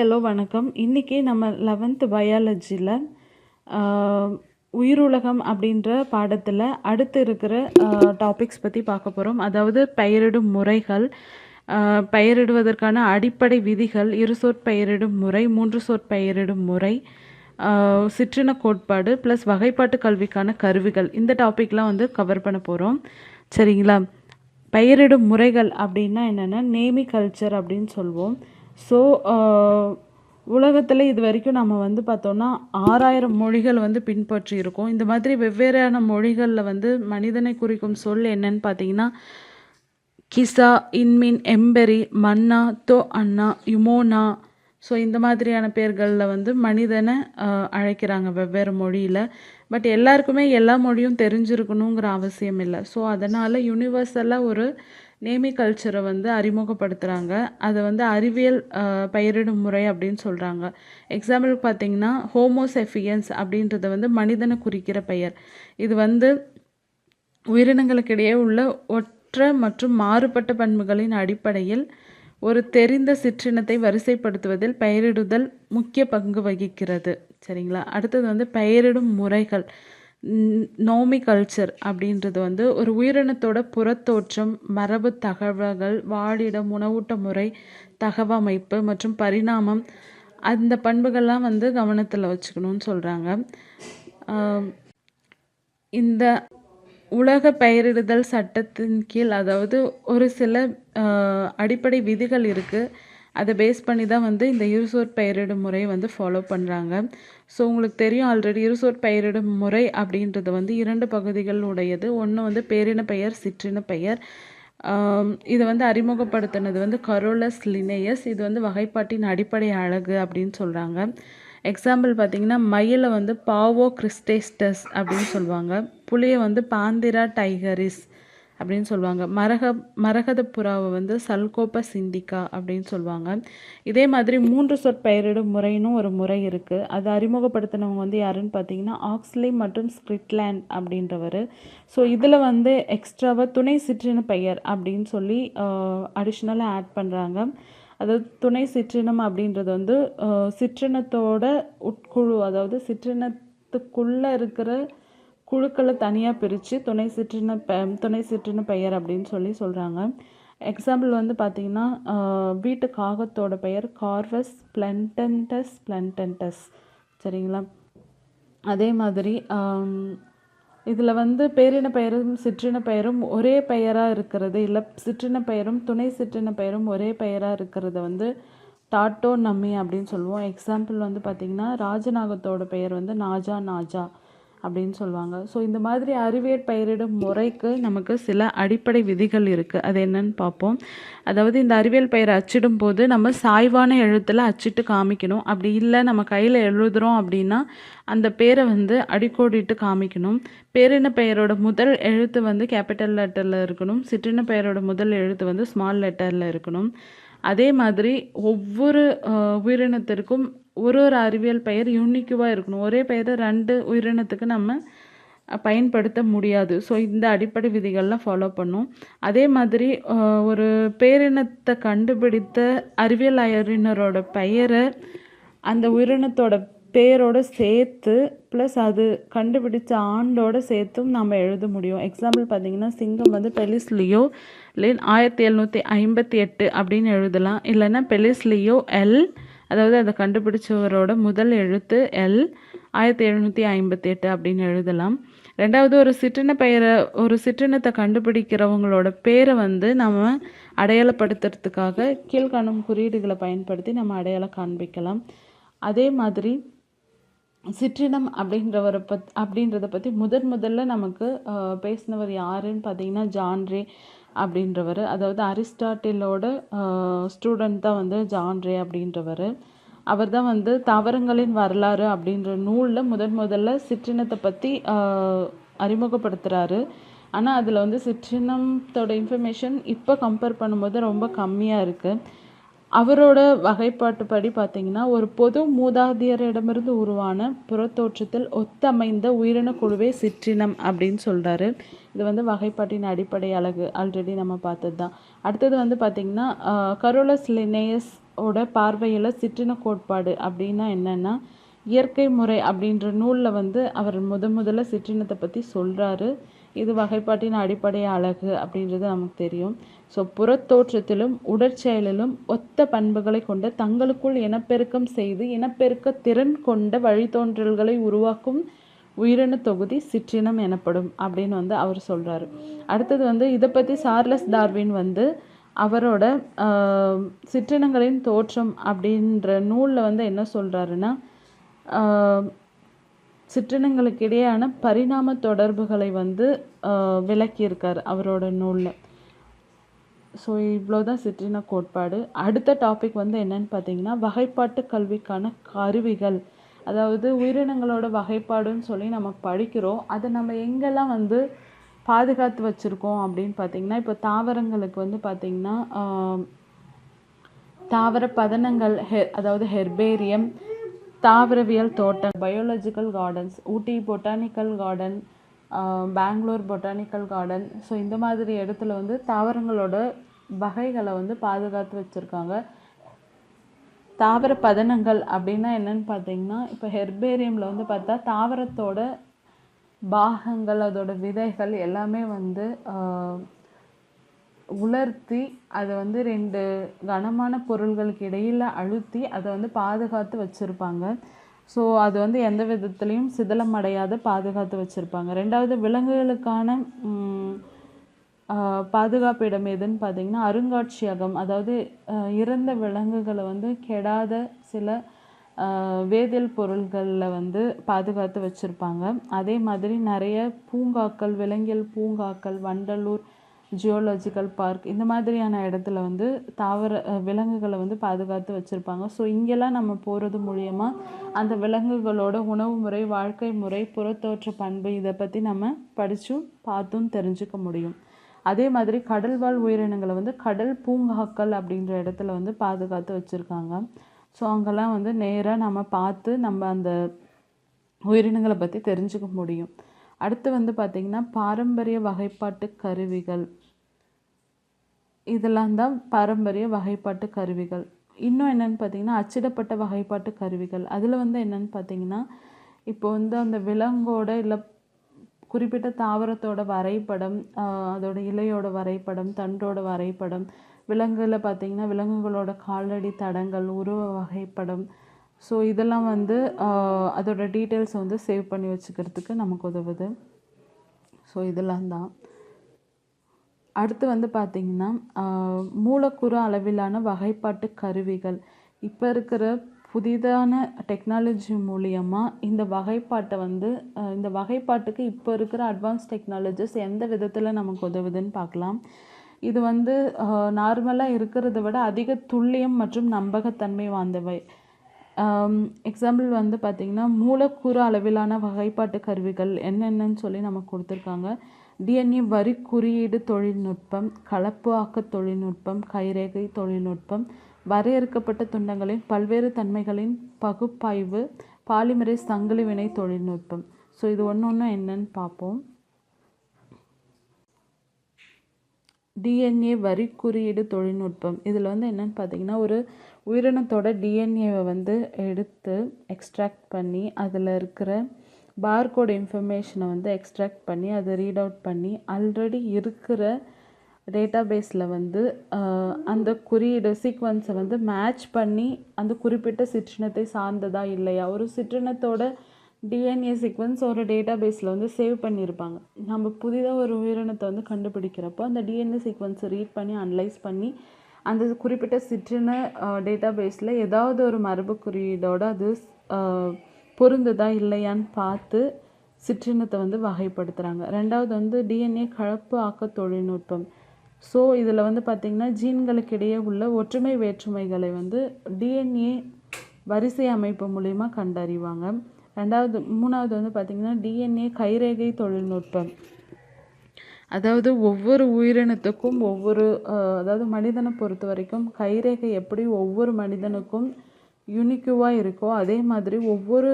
Hello வணக்கம். இன்றைக்கி நம்ம லெவன்த்து பயாலஜியில் உயிருலகம் அப்படின்ற பாடத்தில் அடுத்து இருக்கிற டாபிக்ஸ் பற்றி பார்க்க போகிறோம் அதாவது பெயரிடும் முறைகள் பெயரிடுவதற்கான அடிப்படை விதிகள் இருசொற் பெயரிடும் முறை மூன்று சொற் பெயரிடும் முறை சிற்றின கோட்பாடு ப்ளஸ் வகைப்பாட்டு கல்விக்கான கருவிகள். இந்த டாப்பிக்லாம் வந்து கவர் பண்ண போகிறோம் சரிங்களா? பெயரிடும் முறைகள் அப்படின்னா என்னென்னா நேமி கல்ச்சர் அப்படின்னு சொல்லுவோம் ஸோ uh, உலகத்தில் இது வரைக்கும் நம்ம வந்து பார்த்தோன்னா ஆறாயிரம் மொழிகள் வந்து பின்பற்றி இருக்கோம் இந்த மாதிரி வெவ்வேறான மொழிகளில் வந்து மனிதனை குறிக்கும் சொல் என்னன்னு பார்த்தீங்கன்னா கிசா இன்மின் எம்பெரி மன்னா தோ அண்ணா யுமோனா. ஸோ இந்த மாதிரியான பேர்களில் வந்து மனிதனை அழைக்கிறாங்க வெவ்வேறு மொழியில். பட் எல்லாருக்குமே எல்லா மொழியும் தெரிஞ்சிருக்கணுங்கிற அவசியம் இல்லை. ஸோ அதனால் யூனிவர்சலாக ஒரு நேமி கல்ச்சரை வந்து அறிமுகப்படுத்துகிறாங்க அதை வந்து அறிவியல் பயிரிடும் பெயரிடும் முறை அப்படின்னு சொல்கிறாங்க எக்ஸாம்பிள் பார்த்தீங்கன்னா ஹோமோசெஃபியன்ஸ் அப்படின்றத வந்து மனிதனை குறிக்கிற பெயர். இது வந்து உயிரினங்களுக்கிடையே உள்ள ஒற்ற மற்றும் மாறுபட்ட பண்புகளின் அடிப்படையில் ஒரு தெரிந்த சிற்றினத்தை வரிசைப்படுத்துவதில் பெயரிடுதல் முக்கிய பங்கு வகிக்கிறது. சரிங்களா? அடுத்தது வந்து பெயரிடும் முறைகள். நோமி கல்ச்சர் அப்படின்றது வந்து ஒரு உயிரினத்தோட புறத்தோற்றம் மரபு தகவல்கள் வாழிடம் உணவூட்ட முறை தகவமைப்பு மற்றும் பரிணாமம். அந்த பண்புகள்லாம் வந்து கவனத்தில் வச்சுக்கணும்னு சொல்கிறாங்க இந்த உலக பெயரிடுதல் சட்டத்தின் கீழ் அதாவது ஒரு சில அடிப்படை விதிகள் இருக்குது அதை பேஸ் பண்ணி தான் வந்து இந்த இருசோர் பெயரிடும் முறை வந்து ஃபாலோ பண்ணுறாங்க ஸோ உங்களுக்கு தெரியும் ஆல்ரெடி இருசோர் பெயரிடும் முறை அப்படின்றது வந்து இரண்டு பகுதிகள் உடையது ஒன்று வந்து பேரின பெயர் சிற்றின பெயர். இதை வந்து அறிமுகப்படுத்தினது வந்து கரோலஸ் லினேயஸ் இது வந்து வகைப்பாட்டின் அடிப்படை அழகு அப்படின்னு சொல்கிறாங்க எக்ஸாம்பிள் பார்த்தீங்கன்னா மயிலை வந்து பாவோ கிறிஸ்டேஸ்டஸ் அப்படின்னு சொல்லுவாங்க. புளியை வந்து பாந்திரா டைகரிஸ் அப்படின்னு சொல்லுவாங்க. மரக மரகத புறாவை வந்து சல்கோப்ப சிந்திகா அப்படின்னு சொல்லுவாங்க. இதே மாதிரி மூன்று சொற்பெயரிடும் முறைன்னு ஒரு முறை இருக்குது அதை அறிமுகப்படுத்தினவங்க வந்து யாருன்னு பார்த்தீங்கன்னா ஆக்ஸ்லி மற்றும் ஸ்கிரிட்லேண்ட் அப்படின்றவர். ஸோ இதில் வந்து எக்ஸ்ட்ராவாக துணை சிற்றின பெயர் அப்படின்னு சொல்லி அடிஷ்னலாக ஆட் பண்ணுறாங்க அதாவது துணை சிற்றினம் அப்படின்றது வந்து சிற்றினத்தோட உட்குழு அதாவது சிற்றினத்துக்குள்ளே இருக்கிற குழுக்களை தனியாக பிரித்து துணை சிற்றின பெ துணை சிற்றின பெயர் அப்படின்னு சொல்லி சொல்கிறாங்க எக்ஸாம்பிள் வந்து பார்த்திங்கன்னா வீட்டு காகத்தோட பெயர் கார்வஸ் பிளண்டன்டஸ் பிளண்டன்டஸ் சரிங்களா? அதே மாதிரி இதில் வந்து பேரின பெயரும் சிற்றின பெயரும் ஒரே பெயராக இருக்கிறது இல்லை சிற்றின பெயரும் துணை சிற்றின பெயரும் ஒரே பெயராக இருக்கிறத வந்து டாட்டோ நம்மி அப்படின்னு சொல்லுவோம். எக்ஸாம்பிள் வந்து பார்த்திங்கன்னா ராஜநாகத்தோட பெயர் வந்து நாஜா நாஜா. அப்படின்னு சொல்லுவாங்க. ஸோ இந்த மாதிரி அறிவியல் பயிரிடும் முறைக்கு நமக்கு சில அடிப்படை விதிகள் இருக்குது அது என்னன்னு பார்ப்போம். அதாவது இந்த அறிவியல் பயிர் அச்சிடும் போது நம்ம சாய்வான எழுத்தில் அச்சிட்டு காமிக்கணும். அப்படி இல்லை நம்ம கையில் எழுதுகிறோம் அப்படின்னா அந்த பேரை வந்து அடிக்கோடிட்டு காமிக்கணும். பேரின பெயரோட முதல் எழுத்து வந்து கேபிட்டல் லெட்டரில் இருக்கணும். சிற்றின பெயரோட முதல் எழுத்து வந்து ஸ்மால் லெட்டரில் இருக்கணும். அதே மாதிரி ஒவ்வொரு உயிரினத்திற்கும் ஒரு ஒரு அறிவியல் பெயர் யூனிக்குவாக இருக்கணும். ஒரே பெயரை ரெண்டு உயிரினத்துக்கு நம்ம பயன்படுத்த முடியாது. ஸோ இந்த அடிப்படை விதிகள்லாம் ஃபாலோ பண்ணும். அதே மாதிரி ஒரு பேரினத்தை கண்டுபிடித்த அறிவியல் அறிஞரோட பெயரை அந்த உயிரினத்தோட பேரோட சேர்த்து ப்ளஸ் அது கண்டுபிடிச்ச ஆண்டோட சேர்த்தும் நம்ம எழுத முடியும். எக்ஸாம்பிள் பார்த்தீங்கன்னா சிங்கம் வந்து பெலிஸ்லியோ லின் ஆயிரத்தி எழுநூற்றி ஐம்பத்தி எட்டு அப்படின்னு எழுதலாம். இல்லைன்னா பெலிஸ்லியோ எல் அதாவது அதை கண்டுபிடிச்சவரோட முதல் எழுத்து எல் ஆயிரத்தி எழுநூற்றி ஐம்பத்தி எட்டு அப்படின்னு எழுதலாம். ரெண்டாவது ஒரு சிற்றின பெயரை ஒரு சிற்றினத்தை கண்டுபிடிக்கிறவங்களோட பேரை வந்து நம்ம அடையாளப்படுத்துறதுக்காக கீழ்காணும் குறியீடுகளை பயன்படுத்தி நம்ம அடையாளம் காண்பிக்கலாம். அதே மாதிரி சிற்றினம் அப்படின்றவரை பத் அப்படின்றத பற்றி முதன் முதல்ல நமக்கு பேசினவர் யாருன்னு பார்த்தீங்கன்னா ஜான்ரே. அப்படின்றவர். அதாவது அரிஸ்டாட்டிலோட ஸ்டூடெண்ட் தான் வந்து ஜான்ரே அப்படின்றவர். அவர் தான் வந்து தாவரங்களின் வரலாறு அப்படின்ற நூலில் முதன் முதல்ல சிற்றினத்தை பற்றி அறிமுகப்படுத்துகிறாரு ஆனால் அதில் வந்து சிற்றினத்தோட இன்ஃபர்மேஷன் இப்போ கம்பேர் பண்ணும்போது ரொம்ப கம்மியாக இருக்குது அவரோட வகைப்பாட்டுப்படி பார்த்தீங்கன்னா ஒரு பொது மூதாதையரிடமிருந்து உருவான புறத்தோற்றத்தில் ஒத்தமைந்த உயிரின குழுவே சிற்றினம் அப்படின்னு சொல்கிறாரு இது வந்து வகைப்பாட்டின் அடிப்படை அழகு ஆல்ரெடி நம்ம பார்த்தது தான் அடுத்தது வந்து பார்த்திங்கன்னா கரோலஸ் லினேயஸ் ஓட பார்வையில் சிற்றின கோட்பாடு அப்படின்னா என்னென்னா இயற்கை முறை அப்படின்ற நூலில் வந்து அவர் முத முதல்ல சிற்றினத்தை பற்றி சொல்கிறாரு இது வகைப்பாட்டின் அடிப்படை அழகு அப்படின்றது நமக்கு தெரியும். ஸோ புறத்தோற்றத்திலும் உடற்செயலிலும் ஒத்த பண்புகளை கொண்ட தங்களுக்குள் இனப்பெருக்கம் செய்து இனப்பெருக்க திறன் கொண்ட வழித்தோன்றல்களை உருவாக்கும் உயிரணு தொகுதி சிற்றினம் எனப்படும் அப்படின்னு வந்து அவர் சொல்கிறாரு அடுத்தது வந்து இதை பற்றி சார்லஸ் டார்வின் வந்து அவரோட சிற்றினங்களின் தோற்றம் அப்படின்ற நூலில் வந்து என்ன சொல்கிறாருன்னா சிற்றினங்களுக்கிடையான பரிணாம தொடர்புகளை வந்து விளக்கியிருக்கார் அவரோட நூலில். ஸோ இவ்வளோ தான் சிற்றின கோட்பாடு. அடுத்த டாபிக் வந்து என்னன்னு பார்த்தீங்கன்னா வகைப்பாட்டு கல்விக்கான கருவிகள். அதாவது உயிரினங்களோட வகைப்பாடுன்னு சொல்லி நம்ம படிக்கிறோம். அதை நம்ம எங்கெல்லாம் வந்து பாதுகாத்து வச்சுருக்கோம் அப்படின்னு பார்த்தீங்கன்னா இப்போ தாவரங்களுக்கு வந்து பார்த்திங்கன்னா தாவர பதனங்கள் ஹெ அதாவது ஹெர்பேரியம் தாவரவியல் தோட்டம் biological gardens Ooty botanical garden Bangalore botanical garden so இந்த மாதிரி இடத்துல வந்து தாவரங்களோட வகைகளை வந்து பாதுகாத்து வச்சுருக்காங்க. தாவர பதனங்கள் அப்படின்னா என்னன்னு பார்த்தீங்கன்னா இப்போ ஹெர்பேரியமில் வந்து பார்த்தா தாவரத்தோட பாகங்கள் அதோட விதைகள் எல்லாமே வந்து உலர்த்தி அதை வந்து ரெண்டு கனமான பொருள்களுக்கு இடையில் அழுத்தி அதை வந்து பாதுகாத்து வச்சுருப்பாங்க. ஸோ அது வந்து எந்த விதத்துலேயும் சிதலம் அடையாத பாதுகாத்து வச்சுருப்பாங்க. ரெண்டாவது விலங்குகளுக்கான பாதுகாப்பு இடம் எதுன்னு பார்த்தீங்கன்னா அருங்காட்சியகம். அதாவது இறந்த விலங்குகளை வந்து கெடாத சில வேதியியல் பொருள்களில் வந்து பாதுகாத்து வச்சுருப்பாங்க. அதே மாதிரி நிறைய பூங்காக்கள் விலங்கியல் பூங்காக்கள் வண்டலூர் ஜியோலாஜிக்கல் பார்க் இந்த மாதிரியான இடத்துல வந்து தாவர விலங்குகளை வந்து பாதுகாத்து வச்சுருப்பாங்க. ஸோ இங்கெல்லாம் நம்ம போகிறது மூலியமா அந்த விலங்குகளோட உணவு முறை வாழ்க்கை முறை புறத்தோற்ற பண்பு இதை பற்றி நம்ம படித்தும் பார்த்தும் தெரிஞ்சுக்க முடியும். அதே மாதிரி கடல்வாழ் உயிரினங்களை வந்து கடல் பூங்காக்கள் அப்படின்ற இடத்துல வந்து பாதுகாத்து வச்சுருக்காங்க. ஸோ அங்கெல்லாம் வந்து நேராக நம்ம பார்த்து நம்ம அந்த உயிரினங்களை பற்றி தெரிஞ்சுக்க முடியும். அடுத்து வந்து பார்த்திங்கன்னா பாரம்பரிய வகைப்பாட்டு கருவிகள். இதெல்லாம் தான் பாரம்பரிய வகைப்பாட்டு கருவிகள். இன்னும் என்னென்னு பார்த்தீங்கன்னா அச்சிடப்பட்ட வகைப்பாட்டு கருவிகள். அதில் வந்து என்னென்னு பார்த்தீங்கன்னா இப்போ வந்து அந்த விலங்கோட இல்லை குறிப்பிட்ட தாவரத்தோட வரைபடம் அதோட இலையோட வரைபடம் தண்டோட வரைபடம் விலங்குல பார்த்திங்கன்னா விலங்குகளோட காலடி தடங்கள் உருவ வகைப்படம் ஸோ இதெல்லாம் வந்து அதோட டீட்டெயில்ஸ் வந்து சேவ் பண்ணி வச்சுக்கிறதுக்கு நமக்கு உதவுது. ஸோ இதெல்லாம் தான். அடுத்து வந்து பார்த்திங்கன்னா மூலக்கூறு அளவிலான வகைப்பாட்டு கருவிகள். இப்போ இருக்கிற புதிதான டெக்னாலஜி மூலியமாக இந்த வகைப்பாட்டை வந்து இந்த வகைப்பாட்டுக்கு இப்போ இருக்கிற அட்வான்ஸ் டெக்னாலஜிஸ் எந்த விதத்தில் நமக்கு உதவுதுன்னு பார்க்கலாம் இது வந்து நார்மலாக இருக்கிறத விட அதிக துல்லியம் மற்றும் நம்பகத்தன்மை வாய்ந்தவை. Um, எக்ஸாம்பிள் வந்து பார்த்திங்கன்னா மூலக்கூறு அளவிலான வகைப்பாட்டு கருவிகள் என்னென்னன்னு சொல்லி நமக்கு கொடுத்துருக்காங்க. டிஎன்ஏ வரி குறியீடு தொழில்நுட்பம் கலப்பு ஆக்க தொழில்நுட்பம் கைரேகை தொழில்நுட்பம் வரையறுக்கப்பட்ட துண்டங்களின் பல்வேறு தன்மைகளின் பகுப்பாய்வு பாலிமரை சங்கிலி வினை தொழில்நுட்பம். ஸோ இது ஒன்று ஒன்று என்னன்னு பார்ப்போம் டிஎன்ஏ வரி குறியீடு தொழில்நுட்பம். இதில் வந்து என்னென்னு பார்த்தீங்கன்னா ஒரு உயிரினத்தோட டிஎன்ஏவை வந்து எடுத்து எக்ஸ்ட்ராக்ட் பண்ணி அதில் இருக்கிற பார்கோட் இன்ஃபர்மேஷனை வந்து எக்ஸ்ட்ராக்ட் பண்ணி அதை ரீட் அவுட் பண்ணி ஆல்ரெடி இருக்கிற டேட்டா பேஸில் வந்து அந்த குறியீடு சீக்வன்ஸை வந்து மேட்ச் பண்ணி அந்த குறிப்பிட்ட சிற்றினத்தை சார்ந்ததா இல்லையா? ஒரு சிற்றினத்தோட டிஎன்ஏ சீக்வன்ஸ் ஒரு டேட்டா பேஸில் வந்து சேவ் பண்ணியிருப்பாங்க. நம்ம புதிதாக ஒரு உயிரினத்தை வந்து கண்டுபிடிக்கிறப்போ அந்த டிஎன்ஏ சீக்வன்ஸை ரீட் பண்ணி அனலைஸ் பண்ணி அந்த குறிப்பிட்ட சிற்றின டேட்டா பேஸில் ஏதாவது ஒரு மரபு குறியீடோடு அது பொருந்துதா இல்லையான்னு பார்த்து சிற்றினத்தை வந்து வகைப்படுத்துகிறாங்க ரெண்டாவது வந்து டிஎன்ஏ கலப்பு ஆக்க தொழில்நுட்பம். ஸோ இதில் வந்து பார்த்திங்கன்னா ஜீன்களுக்கு இடையே உள்ள ஒற்றுமை வேற்றுமைகளை வந்து டிஎன்ஏ வரிசை அமைப்பு மூலிமா கண்டறிவாங்க. ரெண்டாவது மூணாவது வந்து பார்த்திங்கன்னா டிஎன்ஏ கைரேகை தொழில்நுட்பம். அதாவது ஒவ்வொரு உயிரினத்துக்கும் ஒவ்வொரு அதாவது மனிதனை பொறுத்த வரைக்கும் கைரேகை எப்படி ஒவ்வொரு மனிதனுக்கும் யூனிக்யூவாக இருக்கோ அதே மாதிரி ஒவ்வொரு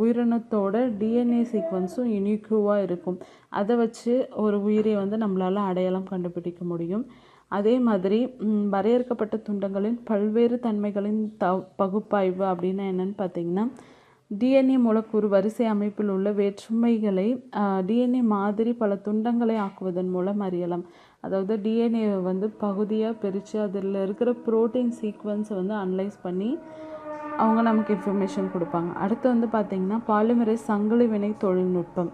உயிரினத்தோட டிஎன்ஏ சீக்வன்ஸும் யூனிக்யூவாக இருக்கும். அதை வச்சு ஒரு உயிரை வந்து நம்மளால் அடையாளம் கண்டுபிடிக்க முடியும். அதே மாதிரி வரையறுக்கப்பட்ட துண்டங்களின் பல்வேறு தன்மைகளின் த பகுப்பாய்வு அப்படின்னா என்னன்னு பார்த்தீங்கன்னா டிஎன்ஏ மூலக்கூறு வரிசை அமைப்பில் உள்ள வேற்றுமைகளை டிஎன்ஏ மாதிரி பல துண்டங்களை ஆக்குவதன் மூலம் அறியலாம். அதாவது டிஎன்ஏ வந்து பகுதியாக பிரித்து அதில் இருக்கிற புரோட்டீன் சீக்வன்ஸை வந்து அனலைஸ் பண்ணி அவங்க நமக்கு இன்ஃபர்மேஷன் கொடுப்பாங்க. அடுத்து வந்து பார்த்திங்கன்னா பாலிமரைஸ் சங்கிலி வினை தொழில்நுட்பம்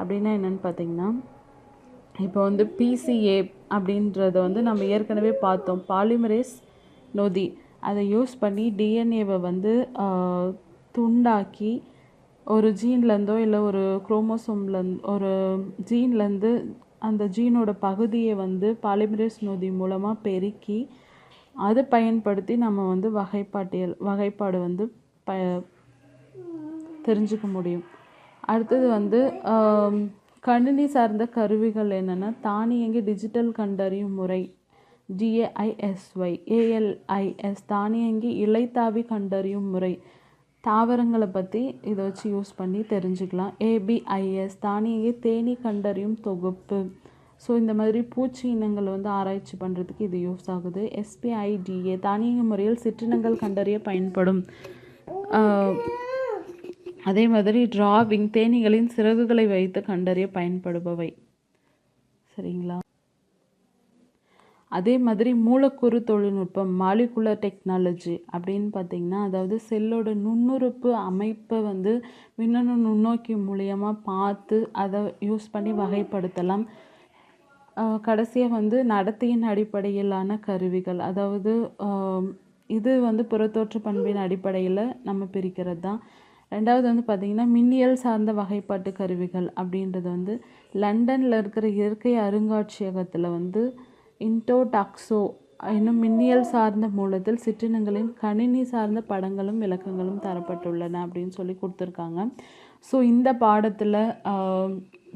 அப்படின்னா என்னென்னு பார்த்தீங்கன்னா இப்போ வந்து பிசிஏ அப்படின்றத வந்து நம்ம ஏற்கனவே பார்த்தோம். பாலிமரேஸ் நொதி. அதை யூஸ் பண்ணி டிஎன்ஏவை வந்து துண்டாக்கி ஒரு ஜீன்லேருந்தோ இல்லை ஒரு குரோமோசோம்லேருந்து ஒரு ஜீன்லேருந்து அந்த ஜீனோட பகுதியை வந்து பாலிமரேஸ் நொதி மூலமாக பெருக்கி அதை பயன்படுத்தி நம்ம வந்து வகைப்பாட்டியல் வகைப்பாடு வந்து ப தெரிஞ்சுக்க முடியும். அடுத்தது வந்து கணினி சார்ந்த கருவிகள் என்னென்னா தானியங்கி டிஜிட்டல் கண்டறியும் முறை டிஏஐஎஸ்ஒய் ஏஎல்ஐஎஸ் தானியங்கி இலைத்தாவி கண்டறியும் முறை. தாவரங்களை பற்றி இதை வச்சு யூஸ் பண்ணி தெரிஞ்சுக்கலாம். ஏபிஐஎஸ் தானியங்கி தேனீ கண்டறியும் தொகுப்பு. ஸோ இந்த மாதிரி பூச்சி இனங்களை வந்து ஆராய்ச்சி பண்ணுறதுக்கு இது யூஸ் ஆகுது. எஸ்பிஐடிஏ தானியங்க முறையில் சிற்றினங்கள் கண்டறிய பயன்படும். அதே மாதிரி டிராவிங் தேனீகளின் சிறகுகளை வைத்து கண்டறிய பயன்படுபவை. சரிங்களா? அதே மாதிரி மூலக்கூறு தொழில்நுட்பம் மாலிகுலர் டெக்னாலஜி அப்படின்னு பார்த்தீங்கன்னா அதாவது செல்லோட நுண்ணுறுப்பு அமைப்பை வந்து மின்னணு நுண்ணோக்கி மூலியமாக பார்த்து அதை யூஸ் பண்ணி வகைப்படுத்தலாம். கடைசியாக வந்து நடத்தையின் அடிப்படையிலான கருவிகள். அதாவது இது வந்து புறத்தோற்ற பண்பின் அடிப்படையில் நம்ம பிரிக்கிறது தான். ரெண்டாவது வந்து பார்த்திங்கன்னா மின்னியல் சார்ந்த வகைப்பாட்டு கருவிகள் அப்படின்றது வந்து லண்டனில் இருக்கிற இயற்கை அருங்காட்சியகத்தில் வந்து இன்டோடாக்ஸோ என்னும் மின்னியல் சார்ந்த மூலத்தில் சிற்றினங்களின் கணினி சார்ந்த படங்களும் விளக்கங்களும் தரப்பட்டுள்ளன அப்படின்னு சொல்லி கொடுத்துருக்காங்க. ஸோ இந்த பாடத்தில்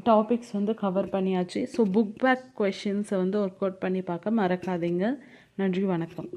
டாபிக்ஸ் வந்து கவர் பண்ணியாச்சு. ஸோ புக் பேக் கொஷின்ஸை வந்து ஒர்க் அவுட் பண்ணி பார்க்க மறக்காதீங்க. நன்றி வணக்கம்.